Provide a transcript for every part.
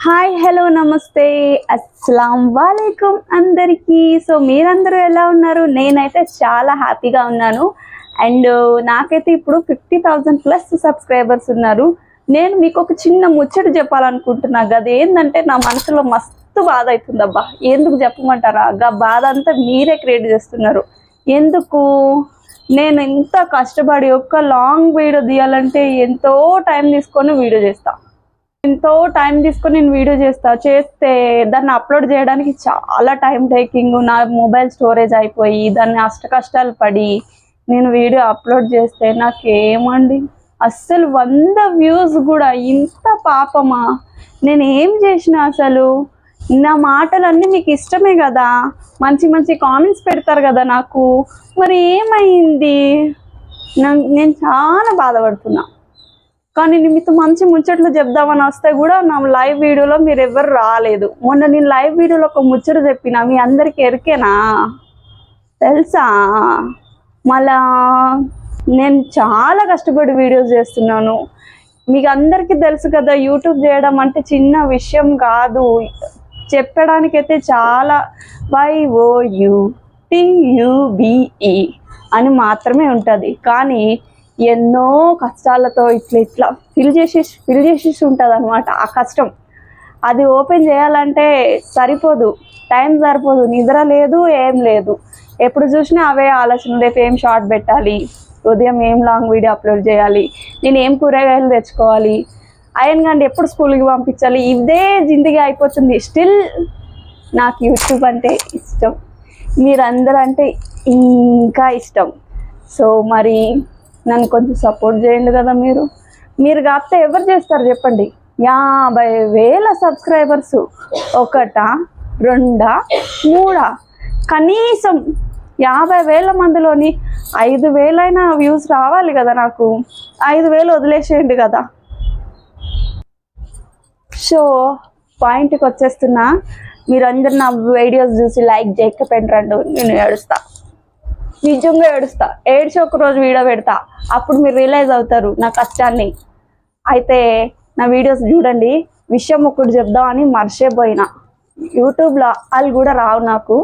Hi hello నమస్తే. అస్సలం వాలేకుమ్ అందరికీ. సో మీరందరూ ఎలా ఉన్నారు? నేనైతే చాలా హ్యాపీగా ఉన్నాను. అండ్ నాకైతే ఇప్పుడు ఫిఫ్టీ థౌజండ్ ప్లస్ సబ్స్క్రైబర్స్ ఉన్నారు. నేను మీకు ఒక చిన్న ముచ్చట చెప్పాలనుకుంటున్నా. అది ఏంటంటే నా మనసులో మస్తు బాధ అవుతుంది అబ్బా ఎందుకు చెప్పమంటారా? ఆ బాధ అంతా మీరే క్రియేట్ చేస్తున్నారు. ఎందుకు? నేను ఎంత కష్టపడి ఒక్క లాంగ్ వీడియో తీయాలంటే ఎంతో టైం తీసుకొని వీడియో చేస్తాను ఎంతో టైం తీసుకొని నేను వీడియో చేస్తా చేస్తే దాన్ని అప్లోడ్ చేయడానికి చాలా టైం టేకింగ్ నా మొబైల్ స్టోరేజ్ అయిపోయి దాన్ని అష్ట కష్టాలు పడి నేను వీడియో అప్లోడ్ చేస్తే నాకేమండి? అస్సలు వంద వ్యూస్ కూడా ఇంత పాపమా? నేను ఏం చేసిన అసలు? నా మాటలన్నీ మీకు ఇష్టమే కదా? మంచి మంచి కామెంట్స్ పెడతారు కదా నాకు. మరి ఏమైంది? నేను చాలా బాధపడుతున్నా. కానీ నేను మీతో మంచి ముచ్చట్లు చెప్దామని వస్తే కూడా నా లైవ్ వీడియోలో మీరు ఎవరు రాలేదు. మొన్న నేను లైవ్ వీడియోలో ఒక ముచ్చట చెప్పిన మీ అందరికీ ఎరికేనా? తెలుసా? మళ్ళా నేను చాలా కష్టపడి వీడియోస్ చేస్తున్నాను. మీకు అందరికీ తెలుసు కదా యూట్యూబ్ చేయడం అంటే చిన్న విషయం కాదు. చెప్పడానికైతే చాలా వై టియుబిఈ అని మాత్రమే ఉంటుంది. కానీ ఎన్నో కష్టాలతో ఇట్లా ఇట్లా ఫిల్ చేసి ఫిల్ చేసేసి ఉంటుంది అనమాట ఆ కష్టం. అది ఓపెన్ చేయాలంటే సరిపోదు టైం సరిపోదు నిద్ర లేదు ఏం లేదు. ఎప్పుడు చూసినా అవే ఆలోచన రేపు ఏం షార్ట్ పెట్టాలి ఉదయం ఏం లాంగ్ వీడియో అప్లోడ్ చేయాలి నేను ఏం కూరగాయలు తెచ్చుకోవాలి అయన్ గండి ఎప్పుడు స్కూల్కి పంపించాలి ఇదే జిందగీ అయిపోతుంది. స్టిల్ నాకు యూట్యూబ్ అంటే ఇష్టం. మీరందరూ అంటే ఇంకా ఇష్టం. సో మరి నన్ను కొంచెం సపోర్ట్ చేయండి కదా మీరు. మీరు కాకపోతే ఎవరు చేస్తారు చెప్పండి? యాభై వేల సబ్స్క్రైబర్స్ ఒకటా రెండా మూడా? కనీసం యాభై వేల మందిలోని ఐదు వేలైనా వ్యూస్ రావాలి కదా నాకు. ఐదు వేలు వదిలేసేయండి కదా. సో పాయింట్కి వచ్చేస్తున్నా. మీరందరు నా వీడియోస్ చూసి లైక్ చేయకపోయినరండు నేను ఏడుస్తాను నిజంగా ఏడుస్తా. ఏడ్చి ఒక రోజు వీడియో పెడతా. అప్పుడు మీరు రియలైజ్ అవుతారు నా కష్టాన్ని. అయితే నా వీడియోస్ చూడండి. విషయం ఒకటి చెప్దామని మర్చిపోయినా. యూట్యూబ్లో వాళ్ళు కూడా రావు నాకు.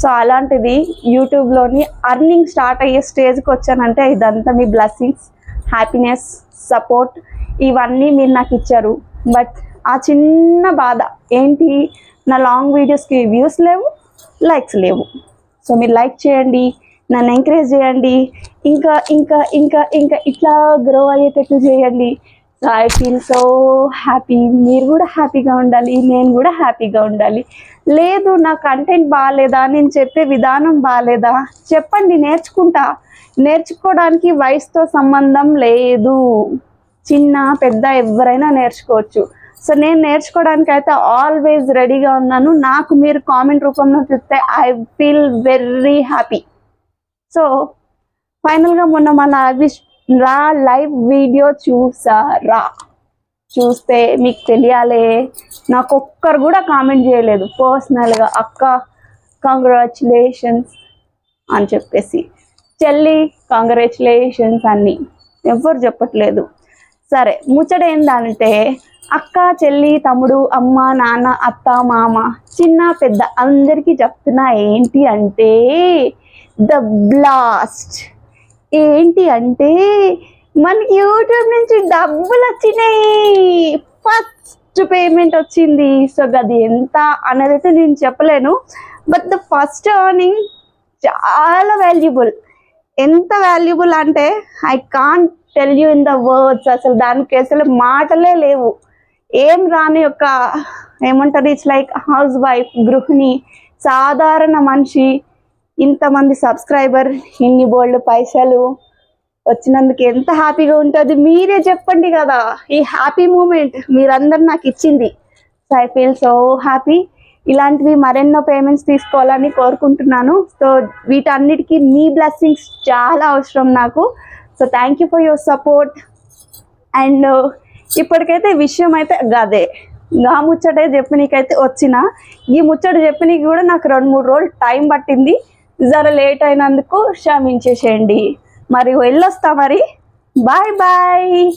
సో అలాంటిది యూట్యూబ్లోని అర్నింగ్ స్టార్ట్ అయ్యే స్టేజ్కి వచ్చానంటే ఇదంతా మీ బ్లెస్సింగ్స్ హ్యాపీనెస్ సపోర్ట్ ఇవన్నీ మీరు నాకు ఇచ్చారు. బట్ ఆ చిన్న బాధ ఏంటి? నా లాంగ్ వీడియోస్కి వ్యూస్ లేవు లైక్స్ లేవు. సో మీరు లైక్ చేయండి. నన్ను ఎంకరేజ్ చేయండి. ఇంకా ఇంకా ఇంకా ఇంకా ఇట్లా గ్రో అయ్యేటట్టు చేయండి. So I feel so happy మీరు కూడా హ్యాపీగా ఉండాలి. నేను కూడా హ్యాపీగా ఉండాలి. లేదు నా కంటెంట్ బాగాలేదా నేను చెప్పే విధానం బాగాలేదా చెప్పండి నేర్చుకుంటా. నేర్చుకోవడానికి వయసుతో సంబంధం లేదు. చిన్న పెద్ద ఎవరైనా నేర్చుకోవచ్చు. సో నేను నేర్చుకోవడానికి అయితే ఆల్వేస్ రెడీగా ఉన్నాను. నాకు మీరు కామెంట్ రూపంలో చెప్తే I feel very happy so ఫైనల్గా మొన్న మన లైవ్ రా లైవ్ వీడియో చూసారా? చూస్తే మీకు తెలియాలే. నాకు ఒక్కరు కూడా కామెంట్ చేయలేదు. పర్సనల్గా అక్క కంగ్రాచులేషన్స్ అని చెప్పేసి. చెల్లి కంగ్రాచులేషన్స్ అన్నీ ఎవ్వరు చెప్పట్లేదు. సరే ముచ్చట ఏంటంటే అక్క చెల్లి తమ్ముడు అమ్మ నాన్న అత్త మామ చిన్న పెద్ద అందరికీ చెప్తున్నా ఏంటి అంటే ద బ్లాస్ట్. ఏంటి అంటే మనకి యూట్యూబ్ నుంచి డబ్బులు వచ్చినాయి. ఫస్ట్ పేమెంట్ వచ్చింది. సో అది ఎంత అనేది అయితే నేను చెప్పలేను. బట్ ద ఫస్ట్ ఎర్నింగ్ చాలా వాల్యుబుల్ ఎంత వాల్యుబుల్ అంటే I can't tell you in the words అసలు దానికి అసలు మాటలే లేవు. ఏం రాని ఒక ఏమంటారు? ఇట్స్ లైక్ హౌస్ వైఫ్ గృహిణి సాధారణ మనిషి ఇంతమంది సబ్స్క్రైబర్ ఇన్ని బోల్డ్ పైసలు వచ్చినందుకు ఎంత హ్యాపీగా ఉంటుంది? మీరే చెప్పండి కదా. ఈ హ్యాపీ మూమెంట్ మీరందరు నాకు ఇచ్చింది. So I feel so happy ఇలాంటివి మరెన్నో పేమెంట్స్ తీసుకోవాలని కోరుకుంటున్నాను. సో వీటన్నిటికీ మీ బ్లెస్సింగ్స్ చాలా అవసరం నాకు. So thank you for your support and ఇప్పటికైతే విషయం అయితే గదే. గా ముచ్చటే చెప్పనీకైతే వచ్చిన. ఈ ముచ్చట చెప్పనీకి కూడా నాకు రెండు మూడు రోజులు టైం పట్టింది. జర లేట్ అయినందుకు క్షమించేసేయండి. మరి వెళ్ళొస్తా మరి. Bye bye.